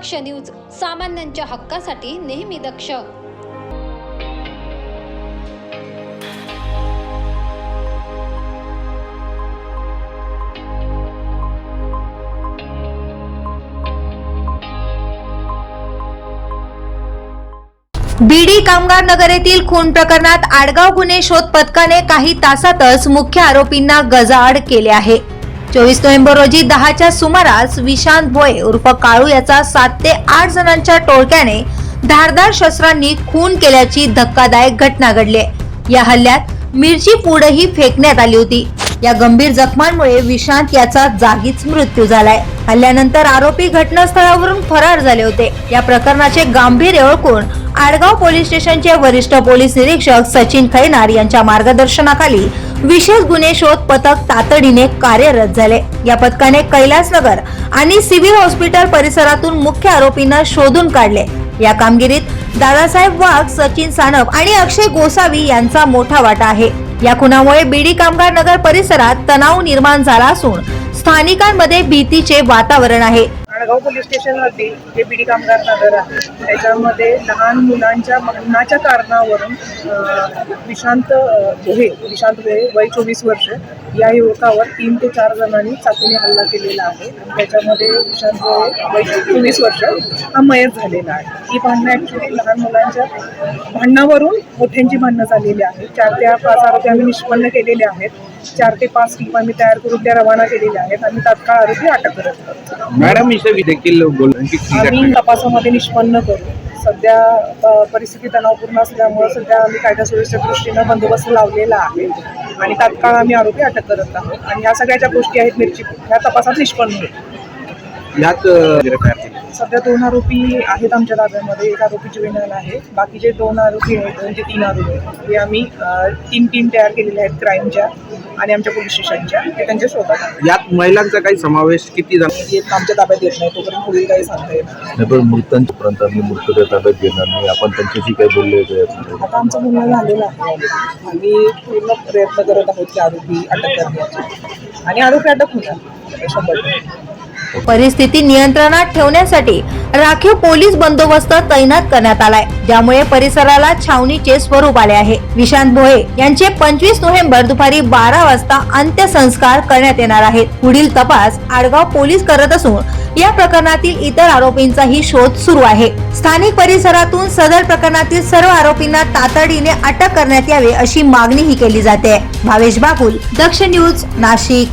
दक्ष news सामान्यांच्या हक्कासाठी नेहमी दक्ष. बीडी कामगार नगर येथील खून प्रकरणात आडगाव गुन्हे शोध पथकाने काही तासातच मुख्य आरोपींना गजाआड केले आहे. चोवीस नोव्हेंबर रोजी दहाच्या सुमारास विशांत भोये उर्फ काळू याचा सात ते आठ जणांच्या टोळक्याने धारदार शस्त्रांनी खून केल्याची धक्कादायक घटना घडली. आहे. या हल्ल्यात मिरची पुढेही फेकण्यात आली होती. या गंभीर जखमांमुळे विशांत याचा जागीच मृत्यू झालाय. हल्ल्यानंतर आरोपी घटनास्थळावरून फरार झाले होते. या प्रकरणाचे गांभीर्य ओळखून आडगाव पोलीस स्टेशनचे वरिष्ठ पोलीस निरीक्षक सचिन खैनार यांच्या मार्गदर्शनाखाली विशेष गुन्हे शोध पथक तातडीने कार्यरत झाले. या पथकाने कैलासनगर आणि सिव्हिल हॉस्पिटल परिसरातून मुख्य आरोपींना शोधून काढले. या कामगिरीत दादासाहेब वाघ सचिन सानप आणि अक्षय गोसावी यांचा मोठा वाटा आहे. या खुनामुळे बीडी कामगार नगर परिसरात तणाव निर्माण झाला असून स्थानिकांमध्ये भीतीचे वातावरण आहे. आडगाव पोलीस स्टेशनमध्ये जे डी कामगार नगर आहे. त्याच्यामध्ये लहान मुलांच्या भांडणाच्या कारणावरून विशांत अं, विशांत भोये वय चोवीस वर्ष या युवकावर तीन ते चार जणांनी चाकूने हल्ला केलेला आहे. त्याच्यामध्ये विशांत चोवीस वर्ष हा मयत झालेला आहे. ही भांडणं ॲक्च्युली लहान मुलांच्या भांडणावरून मोठ्यांची भांडणं झालेली आहेत. चार ते पाच आरोपी आम्ही निष्पन्न केलेले आहेत. चार ते पाच टीम आम्ही तयार करून त्या रवाना केलेल्या आहेत. आणि तात्काळ आरोपी अटक करत मॅडम देखील आम्ही आहे तपासामध्ये निष्पन्न करू. सध्या परिस्थिती तणावपूर्ण असल्यामुळे सध्या आम्ही कायदा सुव्यवस्थेच्या दृष्टीनं बंदोबस्त लावलेला आहे. आणि तात्काळ आम्ही आरोपी अटक करत आहोत. आणि या सगळ्या ज्या गोष्टी आहेत मिरची. ह्या तपासात निष्पन्न होईल. यात सध्या दोन आरोपी आहेत आमच्या ताब्यामध्ये. एक आरोपी जुवेनाल आहे. बाकीचे दोन आरोपी आहेत म्हणजे तीन आरोपी आहेत. हे आम्ही तीन टीम तयार केलेल्या आहेत क्राईमच्या आणि आमच्या पोलीस स्टेशनच्या ते त्यांच्या शोधात. यात महिलांचा काही समावेश किती जण आमच्या ताब्यात येत नाही. तोपर्यंत पुढील काही सांगता येत नाही. पण मृतांपर्यंत आम्ही मृतदेह ताब्यात घेणार नाही. आपण त्यांच्याशी काही बोलले होते आता आमचं म्हणणं झालेलं आहे. आम्ही पूर्ण प्रयत्न करत आहोत की आरोपी अटक करण्याचे. आणि आरोपी अटक होणार. शंभर टक्के. परिस्थिती नियंत्रणात ठेवण्यासाठी राखीव पोलीस बंदोबस्त तैनात करण्यात आलाय. ज्यामुळे परिसराला छावणीचे स्वरूप आले आहे. विशांत भोये यांचे पंचवीस नोव्हेंबर दुपारी बारा वाजता अंत्यसंस्कार करण्यात येणार आहेत. पुढील तपास आडगाव पोलीस करत असून या प्रकरणातील इतर आरोपींचाही शोध सुरू आहे. स्थानिक परिसरातून सदर प्रकरणातील सर्व आरोपींना तातडीने अटक करण्यात यावे अशी मागणीही केली जाते. भावेश बाकुल दक्ष न्यूज नाशिक.